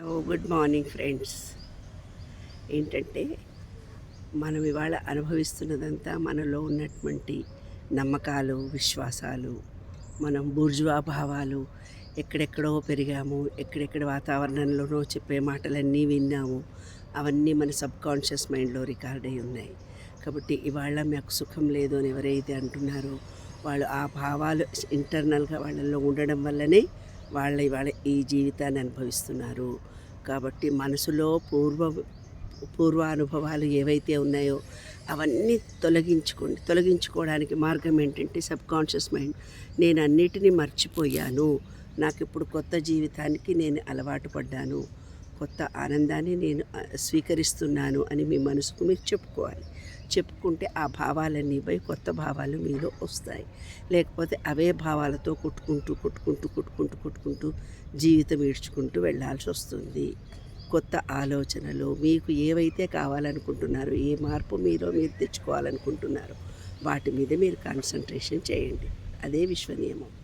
Hello good morning friends. ఏంటంటే మనం ఇవాళ అనుభవిస్తున్నదంతా మనలో ఉన్నటువంటి నమ్మకాలు విశ్వాసాలు మనం బూర్జువా భావాలు ఎక్కడెక్కడో పెరిగాము ఎక్కడెక్కడ వాతావరణంలోనో చెప్పే మాటలన్నీ విన్నాము అవన్నీ మన సబ్ కాన్షియస్ మైండ్లో రికార్డ్ అయి ఉన్నాయి. కాబట్టి ఇవాళ మాకు సుఖం లేదు అని ఎవరైతే అంటున్నారో వాళ్ళు ఆ భావాలు ఇంటర్నల్గా వాళ్ళల్లో ఉండడం వల్లనే వాళ్ళ ఇవాళ ఈ జీవితాన్ని అనుభవిస్తున్నారు. కాబట్టి మనసులో పూర్వ పూర్వానుభవాలు ఏవైతే ఉన్నాయో అవన్నీ తొలగించుకోండి. తొలగించుకోవడానికి మార్గం ఏంటంటే సబ్ కాన్షియస్ మైండ్. నేను అన్నిటినీ మర్చిపోయాను. నాకు ఇప్పుడు కొత్త జీవితానికి నేను అలవాటు పడ్డాను. కొత్త ఆనందాన్ని నేను స్వీకరిస్తున్నాను అని మీ మనసుకు మీరు చెప్పుకోవాలి. చెప్పుకుంటే ఆ భావాలన్నీ పోయి కొత్త భావాలు మీలో వస్తాయి. లేకపోతే అవే భావాలతో కొట్టుకుంటూ కొట్టుకుంటూ కొట్టుకుంటూ కొట్టుకుంటూ జీవితం ఈడ్చుకుంటూ వెళ్ళాల్సి వస్తుంది. కొత్త ఆలోచనలు మీకు ఏవైతే కావాలనుకుంటున్నారో ఏ మార్పు మీలో మీరు తెచ్చుకోవాలనుకుంటున్నారో వాటి మీద మీరు కాన్సన్ట్రేషన్ చేయండి. అదే విశ్వనియమం.